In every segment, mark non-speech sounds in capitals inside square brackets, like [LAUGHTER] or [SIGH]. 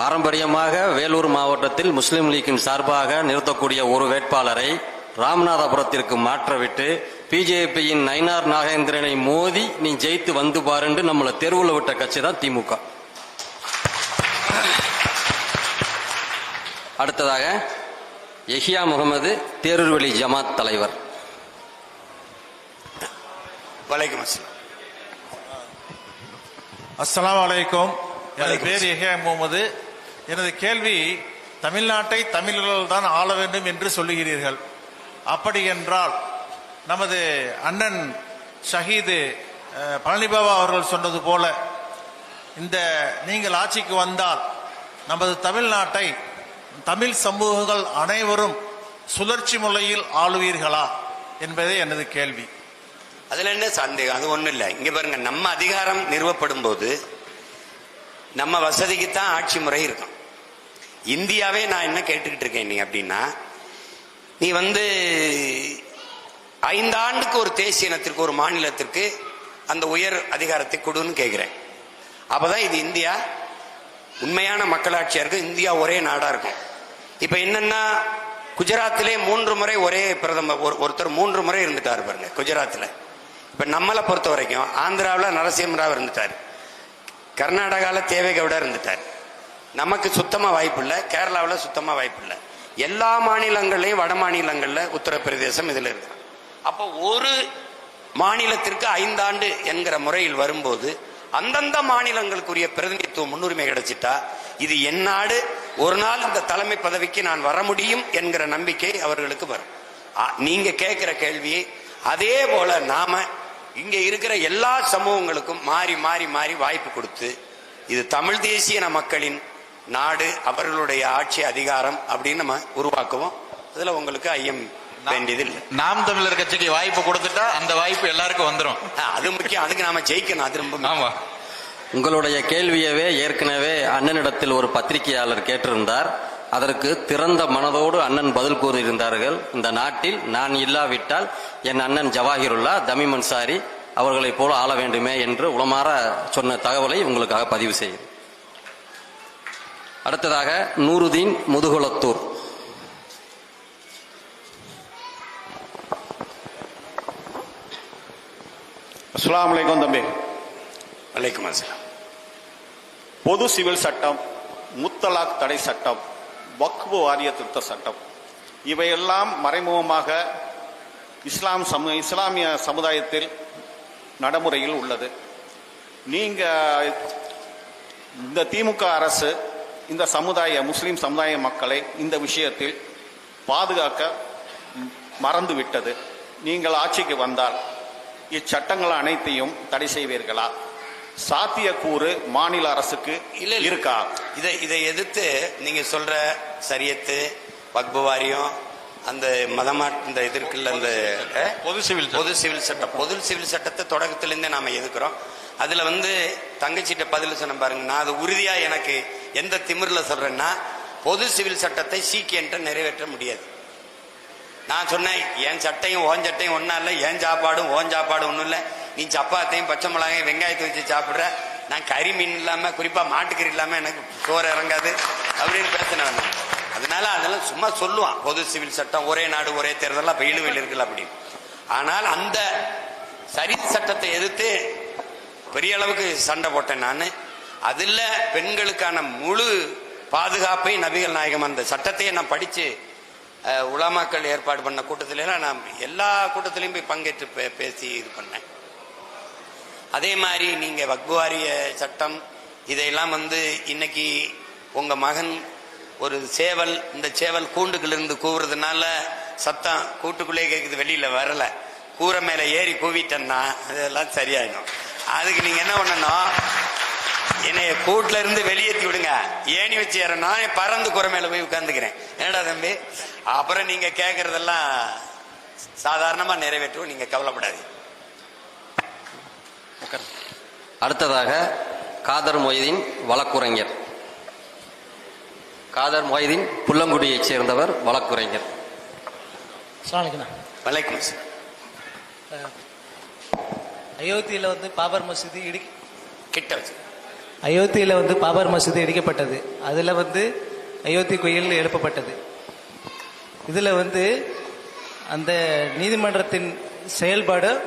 பாரம்பரியமாக வேலூர் மாவட்டத்தில் முஸ்லிம் லீக்கின் சார்பாக நிறுத்தக்கூடிய ஒரு வேட்பாளரை ராமநாதபுரத்திற்கு மாற்றவிட்டு பிஜேபியின் நயினார் நாகேந்திரனை மோதி நீ ஜெயித்து வந்து பாருன்னு நம்மளை தெருவுல விட்ட கட்சி தான் திமுக. அடுத்ததாக எஹியா முகமது தேரூர்வெளி ஜமாத் தலைவர். வலைக்கம் அஸ்ஸலாம் அஸ்ஸலாமு அலைக்கும். எனது வலைக்கும் பேர் எஹியா முகமது. எனது கேள்வி தமிழ்நாட்டை தமிழர்கள் தான் ஆள வேண்டும் என்று சொல்லுகிறீர்கள். அப்படி என்றால் நமது அண்ணன் ஷஹீது பழனிபாபா அவர்கள் சொன்னது போல இந்த நீங்கள் ஆட்சிக்கு வந்தால் நமது தமிழ்நாட்டை தமிழ் சமூகங்கள் அனைவரும் சுழற்சி முறையில் ஆளுவீர்களா என்பதே எனது கேள்வி. அதுல என்ன சந்தேகம்? அது ஒண்ணும் இல்லை. இங்க பாருங்க நம்ம அதிகாரம் நிறுவப்படும் போது நம்ம வசதிக்கு தான் ஆட்சி முறை இருக்கும். இந்தியாவே நான் என்ன கேட்டுக்கிட்டு இருக்கேன் நீ அப்படின்னா நீ வந்து ஐந்தாண்டுக்கு ஒரு தேசிய இனத்திற்கு ஒரு மாநிலத்திற்கு அந்த உயர் அதிகாரத்தை கொடுன்னு கேட்குறேன் அப்போதான் இது இந்தியா உண்மையான மக்களாட்சியாக இருக்கும் இந்தியா ஒரே நாடாக இருக்கும். இப்போ என்னென்னா குஜராத்திலே மூன்று முறை ஒரே பிரதமர் ஒரு- ஒருத்தர் மூன்று முறை இருந்துட்டாரு பாருங்க குஜராத்தில். இப்போ நம்மளை பொறுத்த வரைக்கும் ஆந்திராவில் நரசிம்மராவ் இருந்துட்டார். கர்நாடகாவில் தேவேகவுடா இருந்துட்டார். நமக்கு சுத்தமா வாய்ப்பு இல்லை கேரளாவில் சுத்தமா வாய்ப்பு இல்லை எல்லா மாநிலங்கள்லையும் வட மாநிலங்கள்ல உத்தரப்பிரதேசம் இதுல இருக்கு. அப்போ ஒரு மாநிலத்திற்கு ஐந்தாண்டு என்கிற முறையில் வரும்போது அந்தந்த மாநிலங்களுக்குரிய பிரதிநிதித்துவம் முன்னுரிமை கிடைச்சிட்டா இது என் நாடு ஒரு நாள் இந்த தலைமை பதவிக்கு நான் வர முடியும் என்கிற நம்பிக்கை அவர்களுக்கு வரும். நீங்க கேட்கிற கேள்வியை அதே போல நாம இங்க இருக்கிற எல்லா சமூகங்களுக்கும் மாறி மாறி மாறி வாய்ப்பு கொடுத்து இது தமிழ் தேசிய மக்களின் நாடு அவர்களுடைய ஆட்சி அதிகாரம் அப்படின்னு நம்ம உருவாக்குவோம். அதுல உங்களுக்கு ஐயம் வேண்டியதில்லை. நாம் தமிழர் கட்சிக்கு வாய்ப்பு கொடுத்துட்டா அந்த வாய்ப்பு எல்லாருக்கும் வந்துரும். ஆ, அது முக்கியம். அதுக்கு நாம ஜெயிக்கணும். அது ரொம்ப. ஆமா. உங்களுடைய கேள்வியவே ஏற்கனவே அண்ணனிடத்தில் ஒரு பத்திரிகையாளர் கேட்டிருந்தார். அதற்கு திறந்த மனதோடு அண்ணன் பதில் கூறியிருந்தார்கள். இந்த நாட்டில் நான் இல்லாவிட்டால் என் அண்ணன் ஜவாஹிருல்லா தமிம் அன்சாரி அவர்களைப் போல ஆள வேண்டுமே என்று உளமாற சொன்ன தகவலை உங்களுக்காக பதிவு செய்யும் அடுத்ததாக நூருதீன் முதுகுளத்தூர் அஸ்ஸலாமு அலைக்கும் தம்பி. வலைக்கும் அஸ்ஸலாம். பொது சிவில் சட்டம் முத்தலாக் தடை சட்டம் வக்பு வாரிய திருத்த சட்டம் இவையெல்லாம் மறைமுகமாக இஸ்லாம் சமு இஸ்லாமிய சமுதாயத்தில் நடைமுறையில் உள்ளது. நீங்க இந்த திமுக அரசு இந்த சமுதாய முஸ்லிம் சமுதாய மக்களை இந்த விஷயத்தில் பாதுகாக்க மறந்து விட்டது நீங்கள் ஆட்சிக்கு வந்தால் இச்சட்டங்கள் அனைத்தையும் தடை செய்வீர்களா? சாத்தியக்கூறு மாநில அரசுக்கு இல்ல. இருக்கா? இதை இதை எதிர்த்து நீங்க சொல்ற சரியத்து வக்பு வாரியம் அந்த மதமா இந்த இது இருக்குல்ல அந்த பொது சிவில். பொது சிவில் சட்டம். பொது சிவில் சட்டத்தை தொடக்கத்திலிருந்தே நாம எதுக்குறோம் அதுல வந்து தங்கச்சிட்ட பதில் சொன்ன பாருங்க. நான் அது உறுதியா எனக்கு எந்த திமிரில் சொல்றேன்னா பொது சிவில் சட்டத்தை சீக்கியன்ட்ட நிறைவேற்ற முடியாது. நான் சொன்னேன் என் சட்டையும் ஓன் சட்டையும் ஒன்றா இல்லை என் சாப்பாடும் ஓன் சாப்பாடும் ஒன்றும் இல்லை. நீ சப்பாத்தையும் பச்சை மிளகாயும் வெங்காயத்தை வச்சு சாப்பிட்ற நான் கறி மீன் இல்லாமல் குறிப்பாக மாட்டுக்கறி இல்லாமல் எனக்கு சோறு இறங்காது அப்படின்னு பேசினேன் அதனால அதெல்லாம் சும்மா சொல்லுவான் பொது சிவில் சட்டம் ஒரே நாடு ஒரே தேர்தலாம் அப்போ இழுவில் இருக்குல்ல அப்படின்னு. ஆனால் அந்த சரி சட்டத்தை எதிர்த்து பெரிய அளவுக்கு சண்டை போட்டேன் நான். அதில் பெண்களுக்கான முழு பாதுகாப்பை நபிகள் நாயகம் அந்த சட்டத்தையே நான் படித்து அஹ், உலமாக்கள் ஏற்பாடு பண்ண கூட்டத்திலாம் நான் எல்லா கூட்டத்திலையும் போய் பங்கேற்று பே- பேசி இது பண்ணேன். அதே மாதிரி நீங்கள் வக்புவாரிய சட்டம் இதையெல்லாம் வந்து இன்னைக்கு உங்கள் மகன் ஒரு சேவல் இந்த சேவல் கூண்டுகளிலிருந்து கூவுறதுனால சத்தம் கூட்டுக்குள்ளே கேட்குது வெளியில் வரலை. கூரை மேலே ஏறி கூவிட்டேன்னா அதெல்லாம் சரியாயிடும். அதுக்கு நீங்கள் என்ன பண்ணணும்? என்னைய கூட்டுல இருந்து வெளியேற்றி விடுங்க. ஏணி வச்சு ஏறனா பறந்து குறை மேல போய் உட்கார்ந்துக்கிறேன். என்னடா தம்பி? அப்புறம் நீங்க கேட்கறதெல்லாம் சாதாரணமா நிறைவேற்றுவோம். நீங்க கவலைப்படாதீங்க. அடுத்ததாக காதர் மொய்தீன் வழக்குரைஞர். காதர் மொய்தீன் புல்லங்குடியைச் சேர்ந்தவர் வழக்குரைஞர். வலைக்கம். அயோத்தியில் வந்து பாபர் மசூதி இடி கிட்ட வச்சு. அயோத்தியில் வந்து பாபர் மசூதி இடிக்கப்பட்டது. அதில் வந்து அயோத்தி கோயில் எழுப்பப்பட்டது. இதில் வந்து அந்த நீதிமன்றத்தின் செயல்பாடு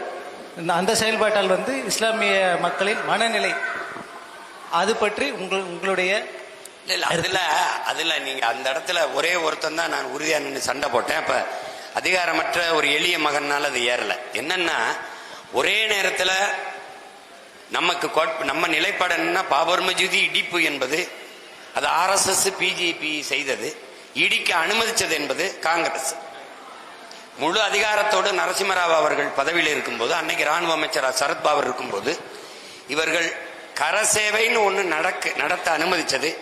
இந்த- அந்த செயல்பாட்டால் வந்து இஸ்லாமிய மக்களின் மனநிலை அது பற்றி உங்கள் உங்களுடைய இல்ல அதில் நீங்கள் அந்த இடத்துல ஒரே ஒருத்தன் தான் நான் உறுதியாக நின்று சண்டை போட்டேன். இப்போ அதிகாரமற்ற ஒரு எளிய மகன்னால் அது ஏறலை. என்னன்னா ஒரே நேரத்தில் நமக்கு கோட்- நம்ம நிலைப்பாடு என்னன்னா பாபர்மஜூதி இடிப்பு என்பது அது ஆர்எஸ்எஸ் பிஜேபி செய்தது இடிக்க அனுமதிச்சது என்பது காங்கிரஸ். முழு அதிகாரத்தோடு நரசிம்மராவ் அவர்கள் பதவியில் இருக்கும்போது அன்னைக்கு ராணுவ அமைச்சர் சரத்பாபர் இருக்கும்போது இவர்கள் கரசேவைன்னு ஒன்று நடக்க நடத்த அனுமதிச்சது.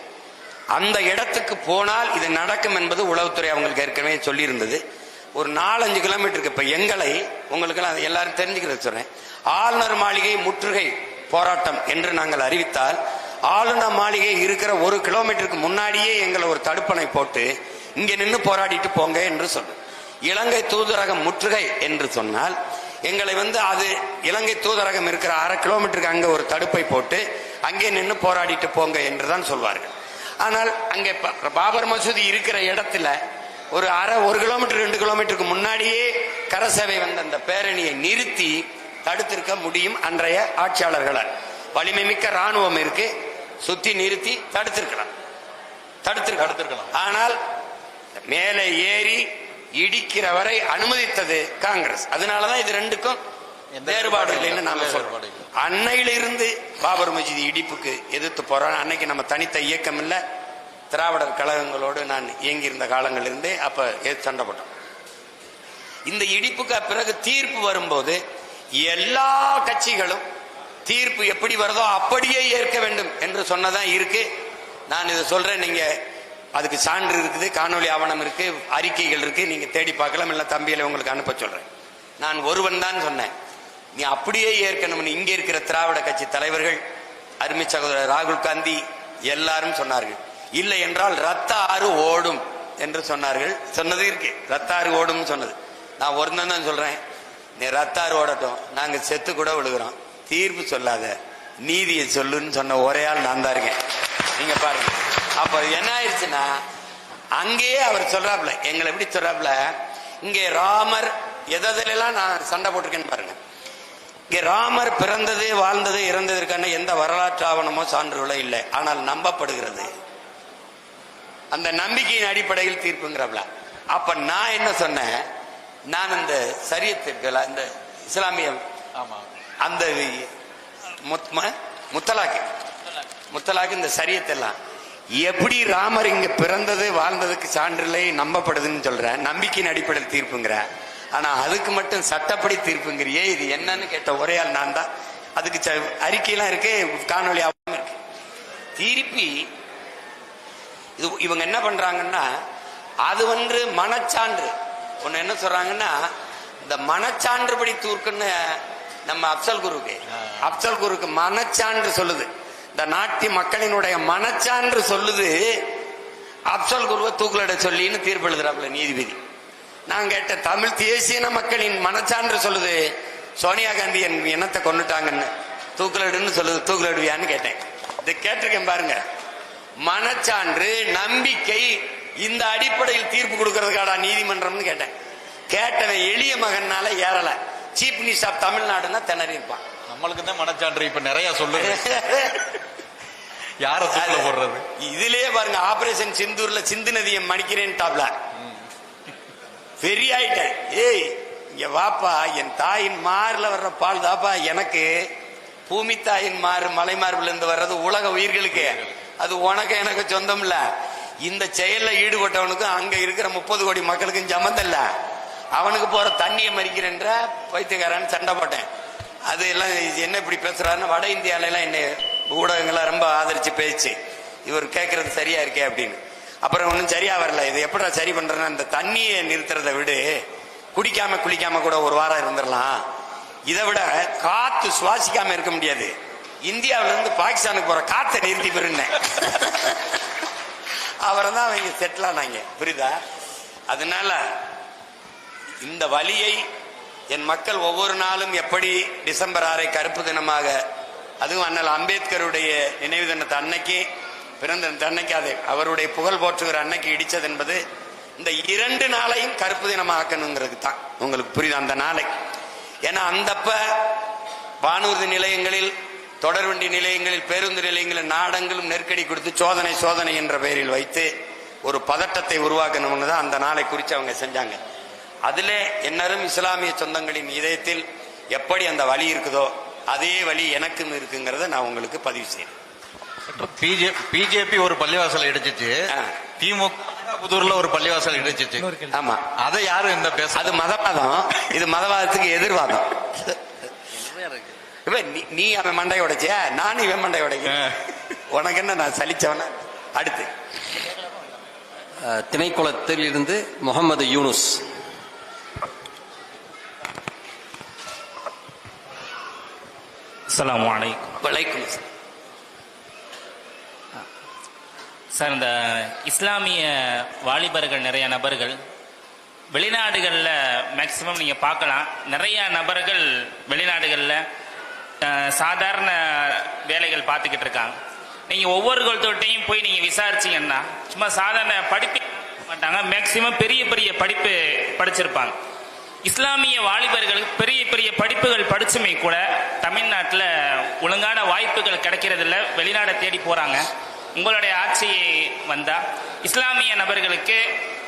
அந்த இடத்துக்கு போனால் இது நடக்கும் என்பது உளவுத்துறை அவங்களுக்கு ஏற்கனவே சொல்லியிருந்தது. ஒரு நாலஞ்சு கிலோமீட்டருக்கு இப்போ எங்களை உங்களுக்கெல்லாம் எல்லாரும் தெரிஞ்சுக்கிறது சொல்றேன். ஆளுநர் மாளிகை முற்றுகை போராட்டம் என்று நாங்கள் அறிவித்தால் ஆளுநர் மாளிகை இருக்கிற ஒரு கிலோமீட்டருக்கு முன்னாடியே எங்களை ஒரு தடுப்பணை போட்டு இங்கே நின்று போராடிட்டு போங்க என்று சொன்னோம். இலங்கை தூதரகம் முற்றுகை என்று சொன்னால் எங்களை வந்து அது இலங்கை தூதரகம் இருக்கிற அரை கிலோமீட்டருக்கு அங்கே ஒரு தடுப்பை போட்டு அங்கே நின்று போராடிட்டு போங்க என்று தான் சொல்வார்கள். ஆனால் அங்கே பாபர் மசூதி இருக்கிற இடத்துல ஒரு அரை ஒரு கிலோமீட்டர் ரெண்டு கிலோமீட்டருக்கு முன்னாடியே கரசேவை வந்த அந்த பேரணியை நிறுத்தி தடுத்திருக்க முடியும் அன்றைய ஆட்சியாளர்களால். வலிமை மிக்க ராணுவம் இருக்கு. சுத்தி நிறுத்தி தடுத்திருக்கலாம். தடுத்திருக்கலாம். ஆனால் மேலே ஏறி இடிக்கிற வரை அனுமதித்தது காங்கிரஸ். அதனாலதான் இது ரெண்டுக்கும் வேறுபாடு இல்லைன்னு நாம சொல்றோம். அன்னையிலிருந்து பாபர் மஜிதி இடிப்புக்கு எதிர்த்து போறோம் அன்னைக்கு நம்ம தனித்த இயக்கம் இல்ல. திராவிடர் கழகங்களோடு நான் இயங்கியிருந்த காலங்கள் இருந்தே அப்ப சண்டை போட்டோம். இந்த இடிப்புக்கு பிறகு தீர்ப்பு வரும்போது எல்லா கட்சிகளும் தீர்ப்பு எப்படி வருதோ அப்படியே ஏற்க வேண்டும் என்று சொன்னதான் இருக்கு. நான் இதை சொல்றேன். நீங்க அதுக்கு சான்று இருக்குது காணொளி ஆவணம் இருக்கு அறிக்கைகள் இருக்கு. நீங்க தேடி பார்க்கலாம். இல்ல தம்பியில உங்களுக்கு அனுப்ப சொல்றேன். நான் ஒருவன் தான் சொன்னேன். நீ அப்படியே ஏற்கனவே இங்க இருக்கிற திராவிட கட்சி தலைவர்கள் அருமை சகோதரர் ராகுல் காந்தி எல்லாரும் சொன்னார்கள். இல்லை என்றால் ரத்த ஆறு ஓடும் என்று சொன்னார்கள். சொன்னது இருக்கு. ரத்த ஆறு ஓடும் சொன்னது. நான் ஒரு தான் சொல்றேன். நீ ரத்தார் ஓடட்டும். நாங்க செத்து கூட விழுகிறோம். தீர்ப்பு சொல்லாத. நீதியை சொல்லுன்னு சொன்ன ஒரே ஆள் நான் தான் இருக்கேன். நீங்க பாருங்க. அப்ப என்ன ஆயிடுச்சுன்னா அங்கேயே அவர் சொல்றாப்ல எங்களை எப்படி சொல்றாப்ல இங்கே ராமர் எதெல்லாம் நான் சண்டை போட்டிருக்கேன்னு பாருங்க. இங்கே ராமர் பிறந்தது வாழ்ந்தது இறந்ததற்கான எந்த வரலாற்று ஆவணமோ சான்றுகளோ இல்லை. ஆனால் நம்பப்படுகிறது. அந்த நம்பிக்கையின் அடிப்படையில் தீர்ப்புங்கிறப்ல அப்ப நான் என்ன சொன்னேன்? நான் இந்த சரியத்திற்கு இந்த இஸ்லாமிய ஆமா. அந்த முத்தலாக்கு. முத்தலாக்கு இந்த சரியத்தெல்லாம். எப்படி ராமர் இங்க பிறந்தது வாழ்ந்ததுக்கு சான்றில்லை நம்பப்படுதுன்னு சொல்றேன் நம்பிக்கையின் அடிப்படையில் தீர்ப்புங்கிற. ஆனா அதுக்கு மட்டும் சட்டப்படி தீர்ப்புங்கிறியே இது என்னன்னு கேட்ட ஒரே ஆள் நான் தான். அதுக்கு அறிக்கையெல்லாம் இருக்கு காணொலி ஆவணம் இருக்கு. திருப்பி இது இவங்க என்ன பண்றாங்கன்னா அது வந்து மனச்சான்று. ஒண்ணு என்ன சொல்றாங்கன்னா இந்த மனச்சான்றுபடி தூர்க்குன்னு நம்ம அப்சல் குருக்கு அப்சல் குருக்கு மனச்சான்று சொல்லுது. இந்த நாட்டு மக்களினுடைய மனச்சான்று சொல்லுது. அப்சல் குருவை தூக்கிலிட சொல்லின்னு தீர்ப்பு எழுதுறாப்புல நீதிபதி. நான் கேட்ட தமிழ் தேசிய மக்களின் மனச்சான்று சொல்லுது. சோனியா காந்தி என் இனத்தை கொண்டுட்டாங்கன்னு தூக்கிலிடுன்னு சொல்லுது தூக்கிலிடுவியான்னு கேட்டேன். இதை கேட்டிருக்கேன் பாருங்க. மனச்சான்று நம்பிக்கை இந்த அடிப்படையில் தீர்ப்பு கொடுக்கறதுக்காடா நீதிமன்றம்னு கேட்டேன். கேட்டவன் எளிய மகனால ஏறல. சீஃப் மினிஸ்டர் ஆஃப் தமிழ்நாடுன்னா திணறி இருப்பான். நம்மளுக்கு தான் மனச்சான்று? இப்ப நிறைய சொல்லுது யார தூக்கில போடுறது? இதுலயே பாருங்க ஆபரேஷன் சிந்தூர்ல சிந்து நதியை மணிக்கிறேன் டாப்ல பெரிய ஆயிட்டேன் ஏய் இங்க வாப்பா என் தாயின் மார்ல வர்ற பால் தாப்பா எனக்கு பூமி தாயின் மாறு மலை மார்பில் இருந்து வர்றது உலக உயிர்களுக்கு. அது உனக்கு எனக்கு சொந்தம் இல்ல இந்த செயல்ல ஈடுபட்டவனுக்கும் அங்க இருக்கிற முப்பது கோடி மக்களுக்கும் சம்மந்தம் அவனுக்கு போற தண்ணியை மறிக்கிறேன்ற பைத்தியக்காரன் சண்டை போட்டேன். அது எல்லாம் என்ன இப்படி பேசுறாருன்னு வட இந்தியால எல்லாம் என்ன ஊடகங்கள்லாம் ரொம்ப ஆதரிச்சு பேச்சு. இவர் கேட்கறது சரியா இருக்கே அப்படின்னு. அப்புறம் ஒன்றும் சரியா வரல. இது எப்படா சரி பண்றேன்னா இந்த தண்ணியை நிறுத்துறதை விடு. குடிக்காம குளிக்காம கூட ஒரு வாரம் இருந்துடலாம். இதை விட காத்து சுவாசிக்காம இருக்க முடியாது. இந்தியாவில இருந்து பாகிஸ்தானுக்கு போற காத்தை நிறுத்தி பெருந்தேன் அவரை தான் அவங்க செட்டில் ஆனாங்க புரியுதா? அதனால இந்த வழியை என் மக்கள் ஒவ்வொரு நாளும் எப்படி டிசம்பர் ஆறை கருப்பு தினமாக அதுவும் அண்ணல் அம்பேத்கருடைய நினைவு தினத்தை அன்னைக்கு பிறந்த இந்த அன்னைக்கு அதை அவருடைய புகழ் போற்றுகிற அன்னைக்கு இடித்தது என்பது இந்த இரண்டு நாளையும் கருப்பு தினமாக்கணுங்கிறது தான். உங்களுக்கு புரியுது அந்த நாளை? ஏன்னா அந்தப்ப வானூர்தி நிலையங்களில் தொடர்வண்டி நிலையங்களில் பேருந்து நிலையங்களில் நாடங்களும் நெருக்கடி கொடுத்து சோதனை சோதனை என்ற பெயரில் வைத்து ஒரு பதட்டத்தை உருவாக்கணும்னு தான் அந்த நாளை குறித்து அவங்க செஞ்சாங்க. அதிலே என்னரும் இஸ்லாமிய சொந்தங்களின் இதயத்தில் எப்படி அந்த வழி இருக்குதோ அதே வழி எனக்கும் இருக்குங்கிறத நான் உங்களுக்கு பதிவு செய்யறேன் பிஜேபி ஒரு பள்ளிவாசல் இடிச்சிச்சு. திமுக புதூர்ல ஒரு பள்ளிவாசல் இடிச்சிச்சு. ஆமா. அதை யாரும் இந்த பேச அது மதவாதம். இது மதவாதத்துக்கு எதிர்வாதம். இவன் நீ- நீ அவன் மண்டை உடைச்சியா? நானும் இவன் மண்டை உடைக்க உனக்கு என்ன நான் சலிச்சவன? அடுத்து. திணைக்குளத்தில் இருந்து முகமது யூனுஸ். அஸ்ஸலாமு அலைக்கும். வலைக்கும். அஸ்ஸலாம். சார் இந்த இஸ்லாமிய வாலிபர்கள் நிறைய நபர்கள் வெளிநாடுகளில் மேக்சிமம் நீங்கள் பார்க்கலாம். நிறைய நபர்கள் வெளிநாடுகளில் சாதாரண வேலைகள் பார்த்துக்கிட்டு இருக்காங்க. நீங்கள் ஒவ்வொருத்தொட்டையும் போய் நீங்கள் விசாரிச்சீங்கன்னா சும்மா சாதாரண படிப்பு மாட்டாங்க மேக்சிமம் பெரிய பெரிய படிப்பு படிச்சிருப்பாங்க. இஸ்லாமிய வாலிபர்களுக்கு பெரிய பெரிய படிப்புகள் படிச்சுமே கூட தமிழ்நாட்டில் ஒழுங்கான வாய்ப்புகள் கிடைக்கிறதில்ல வெளிநாடை தேடி போறாங்க. உங்களுடைய ஆட்சி வந்தா இஸ்லாமிய நபர்களுக்கு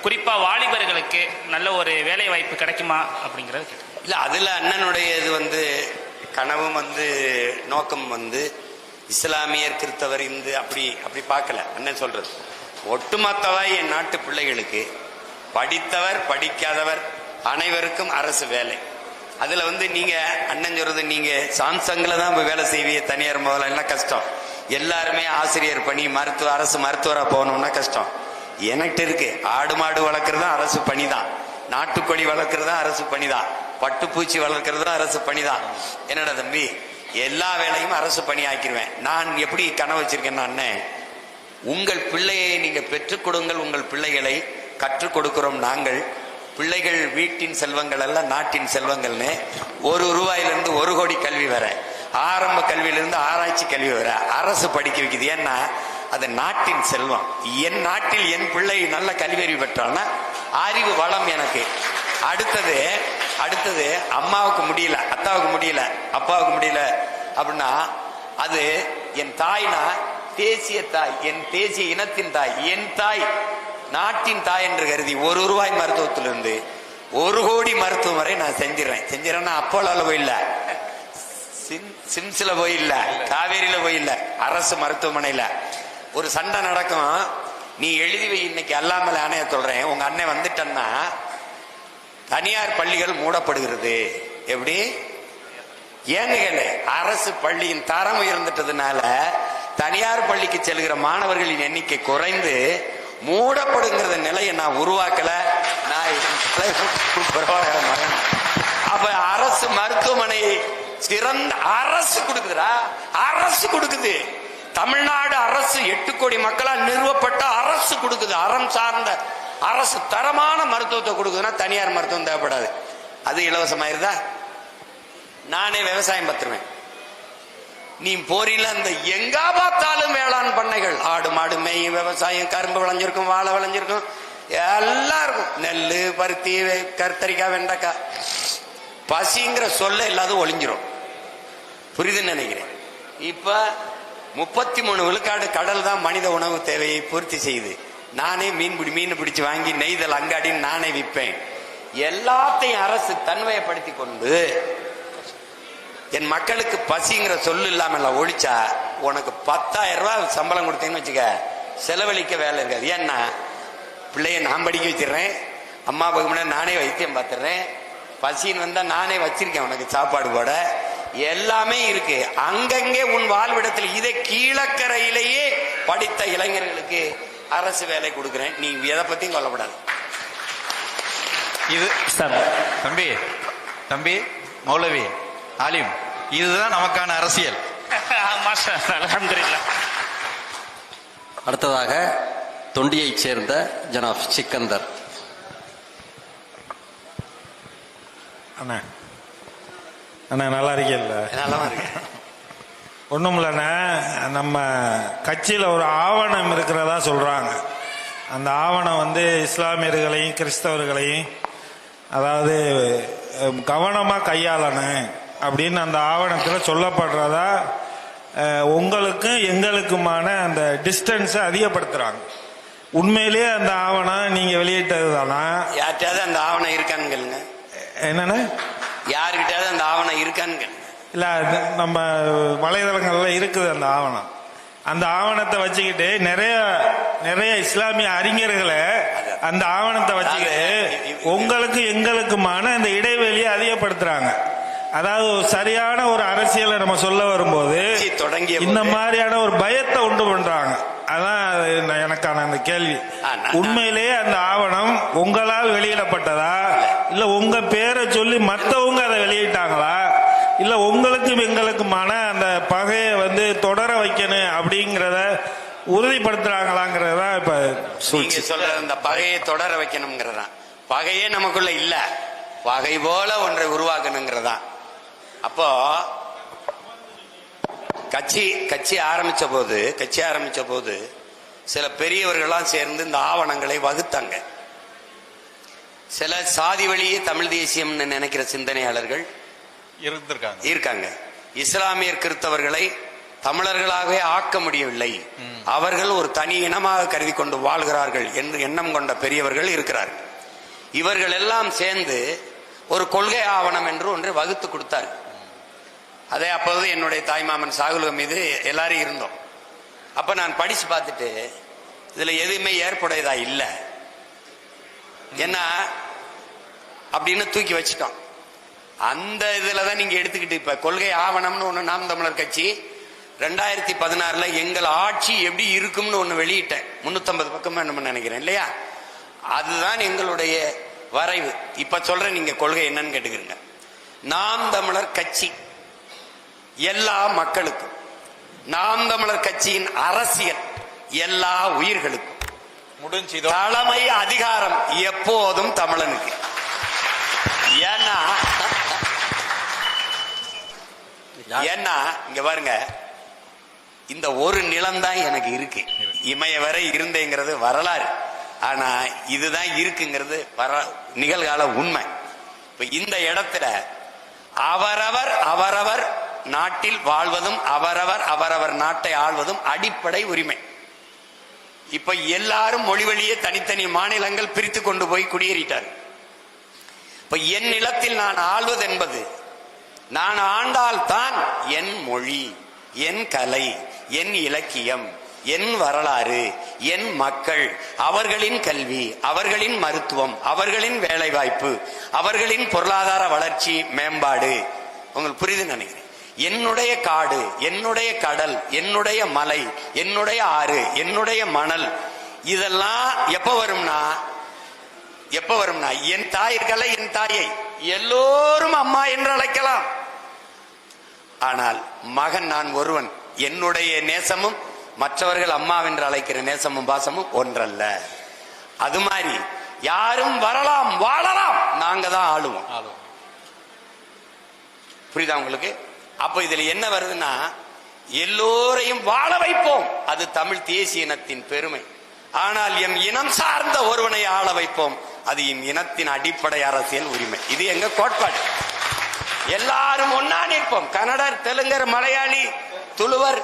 குறிப்பா வாலிபர்களுக்கு நல்ல ஒரு வேலை வாய்ப்பு கிடைக்குமா அப்படிங்கறது இல்லை இல்ல அதுல அண்ணனுடைய இது வந்து கனவும் வந்து நோக்கம் வந்து இஸ்லாமியர் கிறித்தவர் இந்து அப்படி அப்படி பார்க்கல. அண்ணன் சொல்றது. ஒட்டுமொத்தவாய் என் நாட்டு பிள்ளைகளுக்கு படித்தவர் படிக்காதவர் அனைவருக்கும் அரசு வேலை. அதுல வந்து நீங்க அண்ணன் சொல்றது நீங்க சாம்சங்ல தான் போய் வேலை செய்வீங்க தனியார் முதல்ல என்ன கஷ்டம். எல்லாருமே ஆசிரியர் பணி மருத்துவ அரசு மருத்துவராக போகணும்னா கஷ்டம். எனக்கிட்ட இருக்கு. ஆடு மாடு வளர்க்குறதும் அரசு பணி தான் நாட்டுக்கோழி வளர்க்கறது அரசு பணி தான் பட்டுப்பூச்சி வளர்க்கறது அரசு பணி தான் என்னடா தம்பி? எல்லா வேலையும் அரசு பணி ஆக்கிடுவேன் நான் எப்படி கனவு வச்சிருக்கேன்னா அண்ணன் உங்கள் பிள்ளையை நீங்க பெற்றுக் கொடுங்கள். உங்கள் பிள்ளைகளை கற்றுக் கொடுக்கிறோம் நாங்கள். பிள்ளைகள் வீட்டின் செல்வங்கள் அல்ல நாட்டின் செல்வங்கள்னு. ஒரு ரூபாயிலிருந்து ஒரு கோடி கல்வி வர ஆரம்ப கல்வியிலிருந்து ஆராய்ச்சி கல்வி வர அரசு படிக்க வைக்குது. ஏன்னா அது நாட்டின் செல்வம். என் நாட்டில் என் பிள்ளை நல்ல கல்வி அறிவு பெற்றான்னா அறிவு வளம் எனக்கு. அடுத்தது அடுத்தது அம்மாவுக்கு முடியல அத்தாவுக்கு முடியல அப்பாவுக்கு முடியல அப்படின்னா அது என் தாய்னா தேசிய தாய் என் தேசிய இனத்தின் தாய் என் தாய் நாட்டின் தாய் என்று கருதி ஒரு ரூபாய் மருத்துவத்திலிருந்து ஒரு கோடி மருத்துவம் வரை நான் செஞ்சிடறேன். செஞ்சிடறேன்னா அப்போலால போய் இல்லை சிம்ஸ்ல போய் இல்லை காவேரியில போய் இல்லை அரசு மருத்துவமனையில. ஒரு சண்டை நடக்கும். நீ எழுதி வை இன்னைக்கு அல்லாமல் ஆணைய சொல்றேன். உங்க அண்ணன் வந்துட்டன்னா தனியார் பள்ளிகள் மூடப்படுகிறது. எப்படி? ஏன்னு கேளு அரசு பள்ளியின் தரம் உயர்ந்துட்டதுனால தனியார் பள்ளிக்கு செல்கிற மாணவர்களின் எண்ணிக்கை குறைந்து மூடப்படுங்கிற நிலையை நான் உருவாக்கல. நான் [LAUGHS] அப்ப அரசு மருத்துவமனை சிறந்த அரசு கொடுக்குதுடா. அரசு கொடுக்குது. தமிழ்நாடு அரசு எட்டு கோடி மக்களால் நிறுவப்பட்ட அரசு கொடுக்குது. அறம் சார்ந்த அரசு தரமான மருத்துவத்தை கொடுக்குதுன்னா தனியார் மருத்துவம் தேவைப்படாது. அது இலவசமாயிருதா நானே விவசாயம் பத்துருவேன். நீ போரில அந்த எங்க பார்த்தாலும் வேளாண் பண்ணைகள். ஆடு மாடு மேய் விவசாயம் கரும்பு விளைஞ்சிருக்கும் வாழை விளைஞ்சிருக்கும் எல்லாம் இருக்கும். நெல் பருத்தி கருத்தரிக்காய் கத்தரிக்காய் வெண்டைக்காய். பசிங்கிற சொல்ல இல்லாத ஒளிஞ்சிரும். புரிதுன்னு நினைக்கிறேன். இப்ப முப்பத்தி மூணு விழுக்காடு கடல் தான் மனித உணவு தேவையை பூர்த்தி செய்யுது. நானே மீன் பிடி மீன் பிடிச்சு வாங்கி நெய்தல் அங்காடின்னு நானே விற்பேன் எல்லாத்தையும் அரசு தன்மையப்படுத்தி கொண்டு என் மக்களுக்கு பசிங்கிற சொல்லு இல்லாம ஒழிச்சா உனக்கு பத்தாயிரம் ரூபாய் சம்பளம் கொடுத்தேன்னு வச்சுக்க செலவழிக்க வேலை இருக்காது. ஏன்னா பிள்ளைய நான் படிக்க வச்சிடுறேன். அம்மா அப்பாவுக்கு நானே வைத்தியம் பார்த்துடுறேன். பசின்னு வந்தா நானே வச்சிருக்கேன் உனக்கு சாப்பாடு போட எல்லாமே இருக்கு. அங்கங்கே உன் வாழ்விடத்தில் இதை கீழக்கரையிலேயே படித்த இளைஞர்களுக்கு அரசு வேலை கொடுக்குறேன். நீ எதை பத்தியும் கொல்லப்படாது இது சார் தம்பி தம்பி மௌலவி ஆலிம் இதுதான் நமக்கான அரசியல். அடுத்ததாக தொண்டியைச் சேர்ந்த ஜனாப் சிக்கந்தர். அண்ணா அண்ணா நல்லா இருக்கீல்ல நலமா இருக்கு ஒன்றும் இல்லைண்ணே நம்ம கட்சியில் ஒரு ஆவணம் இருக்கிறதா சொல்கிறாங்க அந்த ஆவணம் வந்து இஸ்லாமியர்களையும் கிறிஸ்தவர்களையும் அதாவது கவனமாக கையாளணும் அப்படின்னு அந்த ஆவணத்தில் சொல்லப்படுறதா உங்களுக்கும் எங்களுக்குமான அந்த டிஸ்டன்ஸை அதிகப்படுத்துகிறாங்க உண்மையிலேயே அந்த ஆவணம் நீங்கள் வெளியிட்டது தானா? யார்கிட்டயாவது அந்த ஆவணம் இருக்கான்னு கேளுங்க. என்னண்ணே? யாருக்கிட்டயாவது அந்த ஆவணம் இருக்கான்னு கேளுங்க. இல்ல நம்ம வலைதளங்கள்ல இருக்குது அந்த ஆவணம். அந்த ஆவணத்தை வச்சுக்கிட்டு நிறைய நிறைய இஸ்லாமிய அறிஞர்களை அந்த ஆவணத்தை வச்சுக்கிட்டு உங்களுக்கு எங்களுக்குமான இந்த இடைவெளியை அதிகப்படுத்துறாங்க. அதாவது சரியான ஒரு அரசியலை நம்ம சொல்ல வரும்போது கட்சி தொடங்கிய இந்த மாதிரியான ஒரு பயத்தை உண்டு பண்றாங்க. அதான் எனக்கான அந்த கேள்வி. உண்மையிலேயே அந்த ஆவணம் உங்களால் வெளியிடப்பட்டதா? இல்ல உங்க பேரை சொல்லி மத்தவங்க அதை வெளியிட்டாங்களா? இல்ல உங்களுக்கும் எங்களுக்குமான அந்த பகையை வந்து தொடர வைக்கணும் அப்படிங்கறத உறுதிப்படுத்துறாங்களாங்கிறதா இப்ப நீங்க சூழ்ச்சி. சொல்ற அந்த பகையை தொடர வைக்கணுங்கிறதான் பகையே நமக்குள்ள இல்ல. பகை போல ஒன்றை உருவாக்கணுங்கிறதான் அப்போ கட்சி கட்சி ஆரம்பிச்ச போது கட்சி ஆரம்பிச்ச போது சில பெரியவர்கள்லாம் சேர்ந்து இந்த ஆவணங்களை வகுத்தாங்க. சில சாதி வழியே தமிழ் தேசியம்னு நினைக்கிற சிந்தனையாளர்கள் இருந்திருக்காங்க. இருக்காங்க. இஸ்லாமியர் கிறிஸ்தவர்களை தமிழர்களாகவே ஆக்க முடியவில்லை. அவர்கள் ஒரு தனி இனமாக கருதி கொண்டு வாழ்கிறார்கள் என்று எண்ணம் கொண்ட பெரியவர்கள் இருக்கிறார்கள் இவர்கள் எல்லாம் சேர்ந்து ஒரு கொள்கை ஆவணம் என்று ஒன்றை வகுத்து கொடுத்தார். அதே அப்போது என்னுடைய தாய்மாமன் சாகுல மீது எல்லாரும் இருந்தோம். அப்ப நான் படிச்சு பார்த்துட்டு இதுல எதுவுமே ஏற்புடையதா இல்லை. ஏன்னா அப்படின்னு தூக்கி வச்சுட்டோம். அந்த இதுல தான் நீங்க எடுத்துக்கிட்டு இப்ப கொள்கை ஆவணம்னு ஒண்ணு நாம் தமிழர் கட்சி ரெண்டாயிரத்தி பதினாறுல எங்கள் ஆட்சி எப்படி இருக்கும்னு ஒண்ணு வெளியிட்டேன். முன்னூத்தம்பது பக்கமா நம்ம நினைக்கிறேன் இல்லையா? அதுதான் எங்களுடைய வரைவு. இப்ப சொல்றேன் நீங்க கொள்கை என்னன்னு கேட்டுக்கிறீங்க. நாம் தமிழர் கட்சி எல்லா மக்களுக்கும் நாம் தமிழர் கட்சியின் அரசியல் எல்லா உயிர்களுக்கும் முடிஞ்சதோ? தலைமை அதிகாரம் எப்போதும் தமிழனுக்கு. ஏன்னா ஏன்னா இங்க பாருங்க இந்த ஒரு நிலம் தான் எனக்கு இருக்கு. இமய வரை இருந்தேங்கிறது வரலாறு. ஆனா இதுதான் இருக்குங்கிறது வர நிகழ்கால உண்மை. இப்ப இந்த இடத்துல அவரவர் அவரவர் நாட்டில் வாழ்வதும் அவரவர் அவரவர் நாட்டை ஆள்வதும் அடிப்படை உரிமை. இப்ப எல்லாரும் மொழி வழியே தனித்தனி மாநிலங்கள் பிரித்து கொண்டு போய் குடியேறிட்டார் இப்ப என் நிலத்தில் நான் ஆள்வது என்பது நான் ஆண்டால்தான் என் மொழி என் கலை என் இலக்கியம் என் வரலாறு என் மக்கள் அவர்களின் கல்வி அவர்களின் மருத்துவம் அவர்களின் வேலைவாய்ப்பு அவர்களின் பொருளாதார வளர்ச்சி மேம்பாடு. உங்களுக்கு புரிது நினைக்கிறேன். என்னுடைய காடு என்னுடைய கடல் என்னுடைய மலை என்னுடைய ஆறு என்னுடைய மணல் இதெல்லாம் எப்ப வரும்னா எப்ப வரும்னா என் தாய் என் தாயை. எல்லோரும் அம்மா என்று அழைக்கலாம். ஆனால் மகன் நான் ஒருவன். என்னுடைய நேசமும் மற்றவர்கள் அம்மா என்று அழைக்கிற நேசமும் பாசமும் ஒன்றல்ல. அது மாதிரி யாரும் வரலாம் வாழலாம். நாங்க தான் ஆளுவோம். புரியுதா உங்களுக்கு? அப்ப இதுல என்ன வருதுன்னா எல்லோரையும் வாழ வைப்போம். அது தமிழ் தேசிய இனத்தின் பெருமை. ஆனால் எம் இனம் சார்ந்த ஒருவனை ஆள வைப்போம். அது இனத்தின் அடிப்படை அரசியல் உரிமை. இது எங்க கோட்பாடு? எல்லாரும் ஒன்னா நிற்போம். கன்னடர் தெலுங்கர் மலையாளி துளுவர்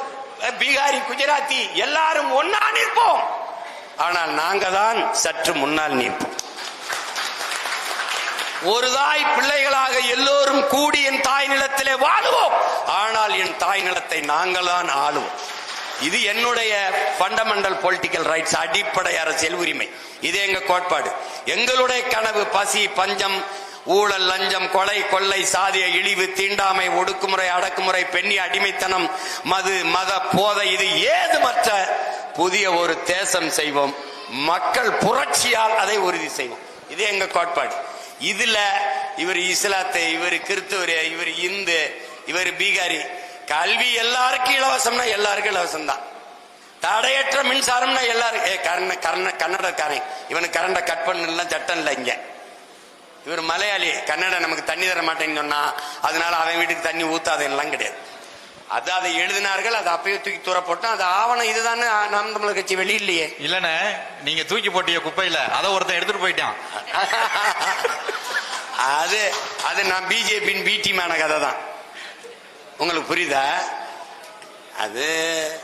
பீகாரி குஜராத்தி எல்லாரும் ஒன்னா நிற்போம். ஆனால் நாங்க தான் சற்று முன்னால் நிற்போம். ஒரு தாய் பிள்ளைகளாக எல்லோரும் கூடி என் தாய் நிலத்திலே வாழுவோம். ஆனால் என் தாய் நிலத்தை நாங்கள் தான் ஆளுவோம். இது என்னுடைய ஃபண்டமெண்டல் பொலிட்டிக்கல் ரைட்ஸ் அடிப்படை அரசியல் உரிமை. இது எங்க கோட்பாடு. எங்களுடைய கனவு பசி பஞ்சம் ஊழல் லஞ்சம் கொலை கொள்ளை சாதிய இழிவு தீண்டாமை ஒடுக்குமுறை அடக்குமுறை பெண்ணி அடிமைத்தனம் மது மத போதை இது ஏதுமற்ற புதிய ஒரு தேசம் செய்வோம். மக்கள் புரட்சியால் அதை உறுதி செய்வோம். இது எங்க கோட்பாடு. இதுல இவர் இஸ்லாத்தை இவர் கிறிஸ்துவர் இவர் இந்து இவர் பீகாரி கல்வி எல்லாருக்கும் இலவசம்னா எல்லாருக்கும் இலவசம் தான் தடையற்ற மின்சாரம்னா எல்லாரும் ஏ கர்ண கர்ண கன்னடக்காரன் இவனுக்கு கரண்ட கட் பண்ணலாம் சட்டம் இல்லை இங்க. இவர் மலையாளி கன்னடம் நமக்கு தண்ணி தர மாட்டேன்னு சொன்னா அதனால அவன் வீட்டுக்கு தண்ணி ஊத்தாதெல்லாம் கிடையாது. அது அதை எழுதினார்கள் அதை அப்பயே தூக்கி தூர போட்டோம் அது ஆவணம் இதுதானே நாம் தமிழர் கட்சி வெளியில்லையே. இல்லண்ணே நீங்க தூக்கி போட்டிய குப்பையில அதை ஒருத்தன் எடுத்துட்டு போயிட்டான். அது அது நான் பிஜேபியின் பி டீமான கதை தான் உங்களுக்கு புரியுதா? அது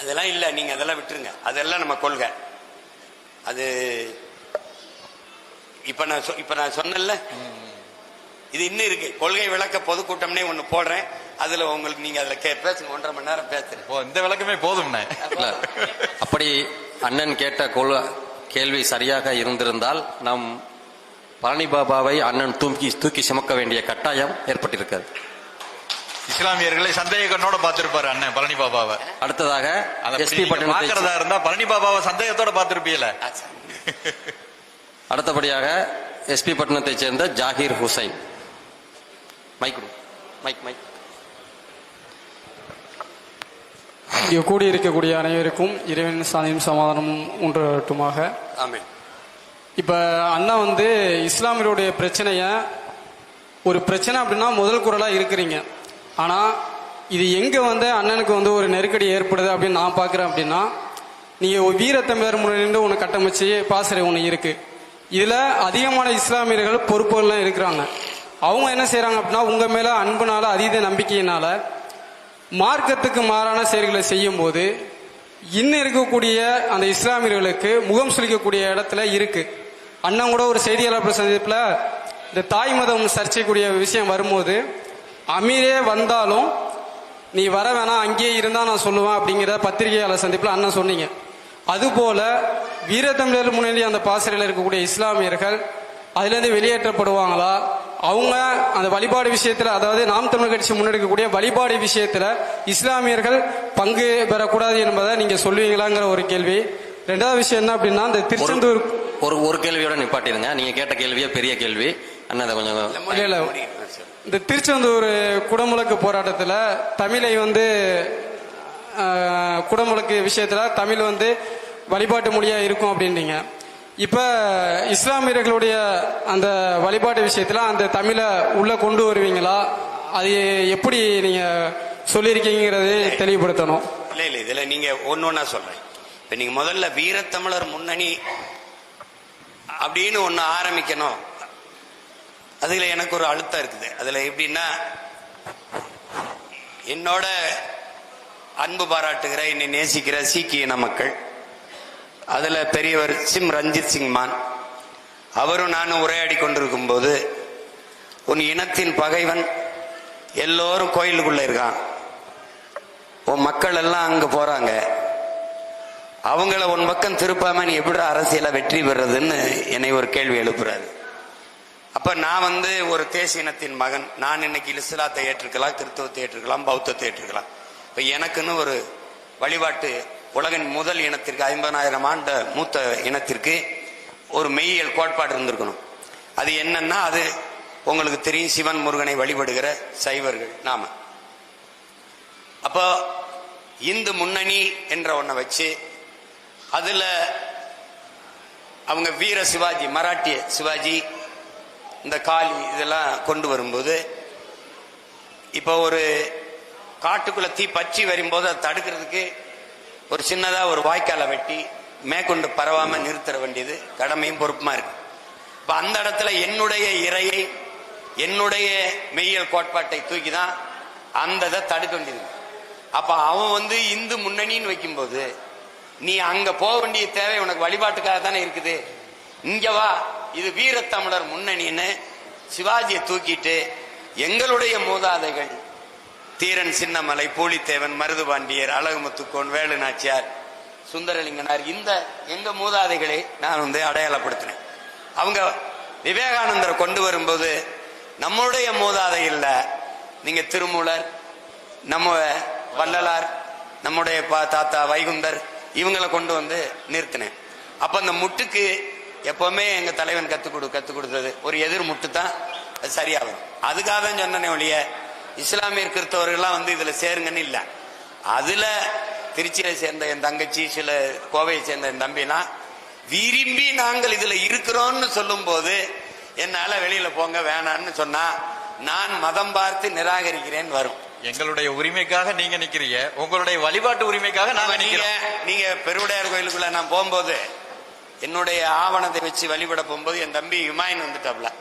அதெல்லாம் இல்ல நீங்க அதெல்லாம் விட்டுருங்க. அதெல்லாம் நம்ம கொள்கை. அது இப்ப நான் சொ- இப்ப நான் சொன்னேன்ல? இது இன்னும் இருக்கு. கொள்கை விளக்க பொதுக்கூட்டம்னே ஒண்ணு போடுறேன். அதுல உங்களுக்கு நீங்க அதுல கே- பேசுங்க. ஒன்றரை மணி நேரம் பேசுறேன். ஓ இந்த விளக்கமே போதும்ண்ணே அப்படி அண்ணன் கேட்ட கொள் கேள்வி சரியாக இருந்திருந்தால் நம் பழனி பாபாவை அண்ணன் தூக்கி தூக்கி சுமக்க வேண்டிய கட்டாயம் ஏற்பட்டிருக்கிறது. இஸ்லாமியர்களை சந்தேக கண்ணோட பார்த்திருப்பாரு அண்ணன் பழனி பாபாவை. அடுத்ததாக எஸ்பி பட்டணத்தை பாக்குறதா இருந்தா பழனி பாபாவை சந்தேகத்தோட பார்த்திருப்பீல. அடுத்தபடியாக எஸ்பி பட்டணத்தைச் சேர்ந்த ஜாகிர் ஹுசைன். மைக் கொடு. மைக் மைக் இங்கே கூடியிருக்கக்கூடிய அனைவருக்கும் இறைவன் சாந்தியும் சமாதானமும் உண்டாகட்டுமாக. ஆமென். இப்போ அண்ணா வந்து இஸ்லாமியருடைய பிரச்சனைய ஒரு பிரச்சனை அப்படின்னா முதல் குரலாக இருக்கிறீங்க. ஆனால் இது எங்கே வந்து அண்ணனுக்கு வந்து ஒரு நெருக்கடி ஏற்படுது அப்படின்னு நான் பார்க்குறேன் அப்படின்னா நீங்கள் வீரத்தமிழர் முன்னின்று ஒன்று கட்டமைச்சு பாசறை ஒன்று இருக்கு. இதில் அதிகமான இஸ்லாமியர்கள் பொறுப்புகள்லாம் இருக்கிறாங்க. அவங்க என்ன செய்கிறாங்க அப்படின்னா உங்கள் மேலே அன்புனால அதீத நம்பிக்கையினால மார்க்கத்துக்கு மாறான செயல்களை செய்யும் போது இன்னும் இருக்கக்கூடிய அந்த இஸ்லாமியர்களுக்கு முகம் சுளிக்கக்கூடிய இடத்துல இருக்குது அண்ணன் கூட ஒரு செய்தியாளர் சந்திப்பில் இந்த தாய் மதம் சர்ச்சைக்குரிய விஷயம் வரும்போது அமீரே வந்தாலும் நீ வர வேணாம் அங்கேயே இருந்தால் நான் சொல்லுவேன் அப்படிங்கிற பத்திரிகையாளர் சந்திப்பில் அண்ணன் சொன்னீங்க. அதுபோல வீரத்தமிழர் முன்னணி அந்த பாசறையில் இருக்கக்கூடிய இஸ்லாமியர்கள் அதுலேருந்து வெளியேற்றப்படுவாங்களா? அவங்க அந்த வழிபாடு விஷயத்தில் அதாவது நாம் தமிழர் கட்சி முன்னெடுக்கக்கூடிய வழிபாடு விஷயத்தில் இஸ்லாமியர்கள் பங்கு பெறக்கூடாது என்பதை நீங்கள் சொல்லுவீங்களாங்கிற ஒரு கேள்வி. ரெண்டாவது விஷயம் என்ன அப்படின்னா இந்த திருச்செந்தூர் ஒரு ஒரு கேள்வியோட நிப்பாட்டிடுங்க. நீங்க கேட்ட கேள்வியே பெரிய கேள்வி. அண்ணன் அதை கொஞ்சம். இந்த திருச்செந்தூர் குடமுழக்கு போராட்டத்தில் தமிழை வந்து குடமுழக்கு விஷயத்துல தமிழ் வந்து வழிபாட்டு மொழியா இருக்கும் அப்படின்னீங்க. இப்ப இஸ்லாமியர்களுடைய அந்த வழிபாட்டு விஷயத்துல அந்த தமிழை உள்ள கொண்டு வருவீங்களா? அது எப்படி நீங்க சொல்லியிருக்கீங்கிறது தெளிவுபடுத்தணும். இல்ல இல்ல இதுல நீங்க ஒன்னு ஒன்னா சொல்றேன். இப்ப நீங்க முதல்ல வீரத்தமிழர் முன்னணி அப்படின்னு ஒன்று ஆரம்பிக்கணும். அதில் எனக்கு ஒரு அழுத்தம் இருக்குது. அதில் எப்படின்னா என்னோட அன்பு பாராட்டுகிற என்னை நேசிக்கிற சீக்கிய இன மக்கள் அதில் பெரியவர் சிம் ரஞ்சித் சிங் மான் அவரும் நானும் உரையாடி கொண்டிருக்கும் போது உன் இனத்தின் பகைவன் எல்லோரும் கோயிலுக்குள்ளே இருக்கான். உன் மக்கள் எல்லாம் அங்கே போகிறாங்க அவங்கள உன் பக்கம் திருப்பாம நீ எப்படி அரசியல வெற்றி பெறதுன்னு என்னை ஒரு கேள்வி எழுப்புறாரு. அப்ப நான் வந்து ஒரு தேசிய இனத்தின் மகன். நான் இன்னைக்கு இஸ்லாத்தை ஏற்றுக்கலாம் கிறிஸ்தவத்தை ஏற்றுக்கலாம் பௌத்தத்தை ஏற்றுக்கலாம். இப்ப எனக்குன்னு ஒரு வழிபாட்டு உலகின் முதல் இனத்திற்கு ஐம்பதாயிரம் ஆண்டு மூத்த இனத்திற்கு ஒரு மெய்யியல் கோட்பாடு இருந்திருக்கணும். அது என்னன்னா அது உங்களுக்கு தெரியும் சிவன் முருகனை வழிபடுகிற சைவர்கள் நாம. அப்போ இந்து முன்னணி என்ற ஒன்றை வச்சு அதுல அவங்க வீர சிவாஜி மராட்டிய சிவாஜி இந்த காளி இதெல்லாம் கொண்டு வரும்போது இப்போ ஒரு காட்டுக்குள்ள தீ பச்சி வரும்போது அதை தடுக்கிறதுக்கு ஒரு சின்னதாக ஒரு வாய்க்காலை வெட்டி மேற்கொண்டு பரவாமல் நிறுத்தற வேண்டியது கடமையும் பொறுப்புமா இருக்கு. இப்போ அந்த இடத்துல என்னுடைய இறையை என்னுடைய மெய்யல் கோட்பாட்டை தூக்கி தான் அந்த இதை தடுக்க வேண்டியது. அப்போ அவன் வந்து இந்து முன்னணின்னு வைக்கும்போது நீ அங்க போக வேண்டிய தேவை உனக்கு வழிபாட்டுக்காக தானே இருக்குது. இங்க வா. இது வீரத்தமிழர் முன்னணின்னு சிவாஜியை தூக்கிட்டு எங்களுடைய மூதாதைகள் தீரன் சின்னமலை பூலித்தேவன் மருதுபாண்டியர் அழகுமுத்துக்கோன் வேலு நாச்சியார் சுந்தரலிங்கனார் இந்த எங்க மூதாதைகளை நான் வந்து அடையாளப்படுத்தினேன். அவங்க விவேகானந்தரை கொண்டு வரும்போது நம்முடைய மூதாதையில் நீங்க திருமூலர் நம்ம வள்ளலார் நம்முடைய பா- தாத்தா வைகுந்தர் இவங்களை கொண்டு வந்து நிறுத்தினேன். அப்போ அந்த முட்டுக்கு எப்பவுமே எங்க தலைவன் கற்றுக் கொடு கற்றுக் கொடுத்தது. ஒரு எதிர் முட்டு தான் அது சரியா வரும் அதுக்காக தான் சொன்னனே ஒழிய இஸ்லாமியர் கிறிஸ்தவர்கள்லாம் வந்து இதுல சேருங்கன்னு இல்லை. அதுல திருச்சியை சேர்ந்த என் தங்கச்சி சில கோவையை சேர்ந்த என் தம்பிலாம் விரும்பி நாங்கள் இதுல இருக்கிறோம்னு சொல்லும் போது என்னால வெளியில போங்க வேணாம்னு சொன்னா நான் மதம் பார்த்து நிராகரிக்கிறேன் வரும். எங்களுடைய உரிமைக்காக நீங்க நிக்கிறீங்க. உங்களுடைய வழிபாட்டு உரிமைக்காக நாங்க நீங்க நிக்கிறோம். நீங்க பெருவுடையார் கோயிலுக்குள்ள நான் போகும்போது என்னுடைய ஆவணத்தை வச்சு வழிபட போகும்போது என் தம்பி யுமாயின் வந்துட்டாப்ல.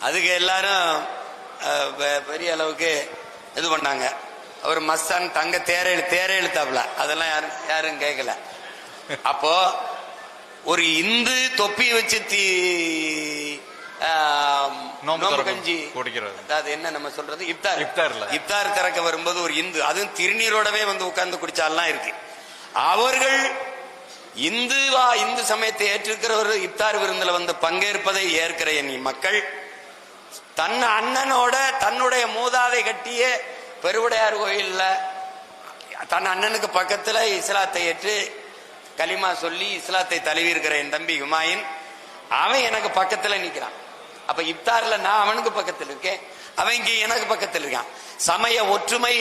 அதுக்கு எல்லாரும் பெரிய அளவுக்கு இது பண்ணாங்க. அவர் மஸ்தான் தங்க தேர எழு- தேர எழுத்தாப்ல. அதெல்லாம் யாரும் யாரும் கேட்கல அப்போ ஒரு இந்து தொப்பி வச்சு தீ திறக்கும், கஞ்சி. குடிக்கிறது. அது என்ன நம்ம சொல்றது? இப்தார். இஃப்தார்ல. இப்தார் திறக்க வரும்போது ஒரு இந்து அதுவும் திருநீரோடவே வந்து உட்கார்ந்து குடிச்சாலாம் இருக்கு. அவர்கள் இந்துவா இந்து சமயத்தை ஏற்றிருக்கிறவர் இப்தார் விருந்துல வந்து பங்கேற்பதை ஏற்கிற என் மக்கள் தன் அண்ணனோட தன்னுடைய மூதாதை கட்டிய பெருவுடையார் கோயில்ல தன் அண்ணனுக்கு பக்கத்துல இஸ்லாத்தை ஏற்று கலிமா சொல்லி இஸ்லாத்தை தழுவி இருக்கிற என் தம்பி ஹுமாயின் அவன் எனக்கு பக்கத்துல நிக்கிறான். அப்ப இப்தார்ல நான் அவனுக்கு பக்கத்தில் இருக்கேன். அவன் இங்கே எனக்கு பக்கத்தில் இருக்கான். சமய ஒற்றுமை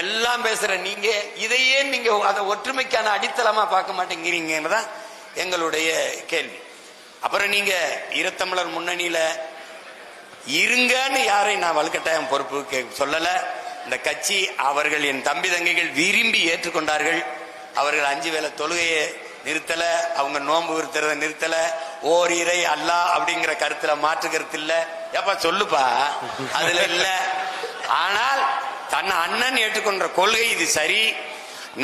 எல்லாம் பேசுற நீங்க இதையே நீங்க அதை ஒற்றுமைக்கான அடித்தளமா பார்க்க மாட்டேங்கிறீங்கன்னு தான் எங்களுடைய கேள்வி. அப்புறம் நீங்க ஈரத்தமிழர் முன்னணியில இருங்கன்னு யாரை நான் வலுக்கட்டாயம் பொறுப்பு சொல்லல. இந்த கட்சி அவர்கள் என் தம்பி தங்கைகள் விரும்பி ஏற்றுக்கொண்டார்கள். அவர்கள் அஞ்சு வேளை தொழுகையை நிறுத்தல அவங்க நோன்பு விருத்துறதை நிறுத்தலை ஓர் இறை அல்லா அப்படிங்கிற கருத்துல மாற்று கருத்து இல்ல ஏப்பா சொல்லுப்பா. அதுல இல்ல. ஆனால் தன் அண்ணன் ஏற்றுக்கொண்ட கொள்கை இது சரி.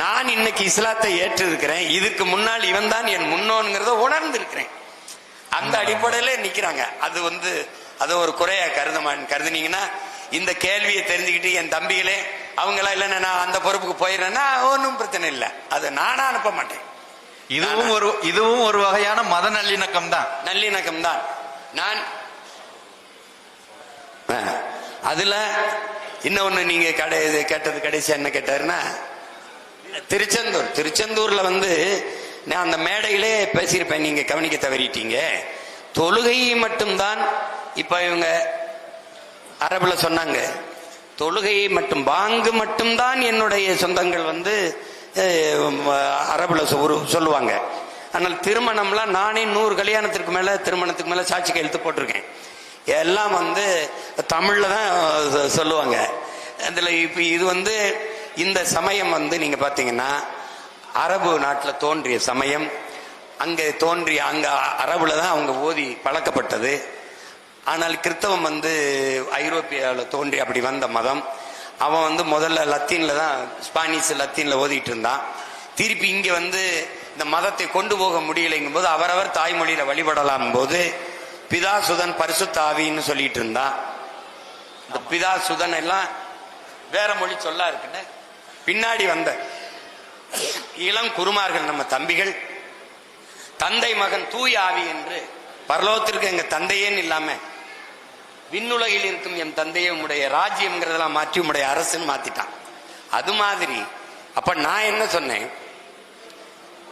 நான் இன்னைக்கு இஸ்லாத்தை ஏற்று இருக்கிறேன் இதுக்கு முன்னால் இவன் தான் என் முன்னோன்கிறத உணர்ந்து இருக்கிறேன் அந்த அடிப்படையில நிக்கிறாங்க. அது வந்து அது ஒரு குறையா கருதமான் கருதுனீங்கன்னா இந்த கேள்வியை தெரிஞ்சுக்கிட்டு என் தம்பிகளே அவங்களாம் இல்லைன்னா நான் அந்த பொறுப்புக்கு போயிடுறேன்னா ஒன்றும் பிரச்சனை இல்லை. அதை நானா அனுப்ப மாட்டேன். இதுவும் ஒரு இதுவும் ஒரு வகையான மத நல்லிணக்கம் தான் நல்லிணக்கம் தான் நான் அதுல இன்னொன்னு நீங்க கடை இது கேட்டது கடைசி என்ன கேட்டாருன்னா திருச்செந்தூர். திருச்செந்தூர்ல வந்து நான் அந்த மேடையிலே பேசியிருப்பேன் நீங்க கவனிக்க தவறிட்டீங்க. தொழுகை மட்டும்தான் இப்ப இவங்க அரபுல சொன்னாங்க. தொழுகையை மட்டும் பாங்கு மட்டும்தான் என்னுடைய சொந்தங்கள் வந்து அரபுல ஒரு சொல்லுவாங்க. ஆனால் திருமணம்லாம் நானே நூறு கல்யாணத்திற்கு மேல திருமணத்துக்கு மேல சாட்சி கையெழுத்து போட்டிருக்கேன். எல்லாம் வந்து தமிழ்ல தான் சொல்லுவாங்க. அதில் இப்போ இது வந்து இந்த சமயம் வந்து நீங்க பாத்தீங்கன்னா அரபு நாட்டில் தோன்றிய சமயம். அங்கே தோன்றிய அங்கே அரபுல தான் அவங்க ஓதி பழக்கப்பட்டது. ஆனால் கிறித்தவம் வந்து ஐரோப்பியாவில் தோன்றி அப்படி வந்த மதம். அவன் வந்து முதல்ல லத்தீன்ல தான் ஸ்பானிஷ் லத்தீன்ல ஓதிட்டு இருந்தான். திருப்பி இங்க வந்து இந்த மதத்தை கொண்டு போக முடியலைங்கும் போது அவரவர் தாய்மொழியில வழிபடலாம் போது பிதா சுதன் பரிசுத்தாவின்னு சொல்லிட்டு இருந்தான். இந்த பிதா சுதன் எல்லாம் வேற மொழி சொல்லா இருக்குன்னு பின்னாடி வந்த இளம் குருமார்கள் நம்ம தம்பிகள் தந்தை மகன் தூய் ஆவி என்று பரலோகத்திற்கு எங்க தந்தையேன்னு இல்லாம விண்ணுலகில் இருக்கும் என் தந்தையை உடைய ராஜ்யம்ங்கிறதெல்லாம் மாற்றி உடைய அரசுன்னு மாத்திட்டான். அது மாதிரி அப்ப நான் என்ன சொன்னேன்?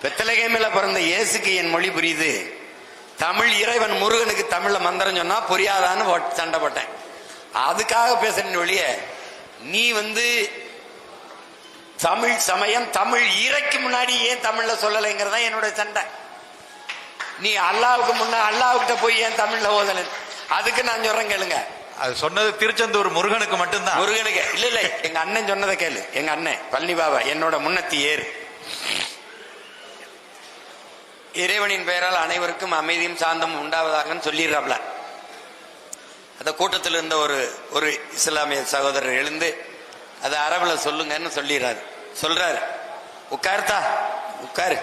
பெத்தலகேமில பிறந்த இயேசுக்கு என் மொழி புரியுது. தமிழ் இறைவன் முருகனுக்கு தமிழ்ல மந்திரம் சொன்னா புரியாதான்னு சண்டை போட்டேன். அதுக்காக பேசுறேன் ஒழிய நீ வந்து தமிழ் சமயம் தமிழ் இறைக்கு முன்னாடி ஏன் தமிழ்ல சொல்லலைங்கிறதா என்னோட சண்டை. நீ அல்லாவுக்கு முன்ன அல்லாவுக்கிட்ட போய் ஏன் தமிழ்ல ஓதல? அதுக்கு நான் சொல்றேன் கேளுங்க. அது சொன்னது திருச்செந்தூர் முருகனுக்கு மட்டும்தான். முருகனுக்கு. இல்ல இல்ல எங்க அண்ணன் சொன்னதை கேளு. எங்க அண்ணன் பழனி பாபா என்னோட முன்னத்தி ஏறு. இறைவனின் பெயரால் அனைவருக்கும் அமைதியும் சாந்தமும் உண்டாவதாகன்னு சொல்லிடுறாப்ல. அந்த கூட்டத்தில் இருந்த ஒரு ஒரு இஸ்லாமிய சகோதரர் எழுந்து அதை அரபுல சொல்லுங்கன்னு சொல்லிடுறாரு. சொல்றாரு. உட்காருத்தா? உட்காரு.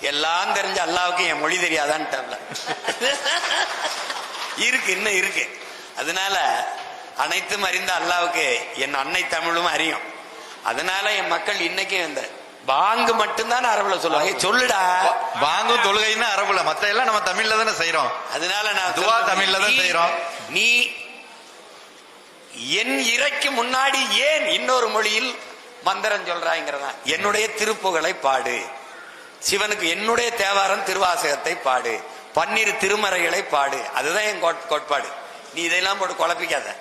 எல்லாம் தெரிஞ்ச அல்லாவுக்கு என் மொழி தெரியாதான்ட்டாப்ல. இருக்கு இன்னும் இருக்கு. அதனால அனைத்தும் அறிந்த அல்லாவுக்கு என் அன்னை தமிழும் அறியும். அதனால என் மக்கள் இன்னைக்கும் இந்த பாங்கு மட்டும்தான் அரபுல சொல்லுவாங்க. சொல்லுடா. வாங்கும் தொழுகைன்னு அரபுல. மத்த எல்லாம் நம்ம தமிழ்ல தானே செய்யறோம் அதனால நான் துவா தமிழ்ல தான் செய்றோம். நீ என் இறைக்கு முன்னாடி ஏன் இன்னொரு மொழியில் மந்திரம் சொல்றாங்கிறதா என்னுடைய திருப்புகளை பாடு. சிவனுக்கு என்னுடைய தேவாரம் திருவாசகத்தை பாடு. பன்னிரு திருமறைகளை பாடு. அதுதான் என் கோட்- கோட்பாடு. நீ இதெல்லாம் போட்டு குழப்பிக்காத.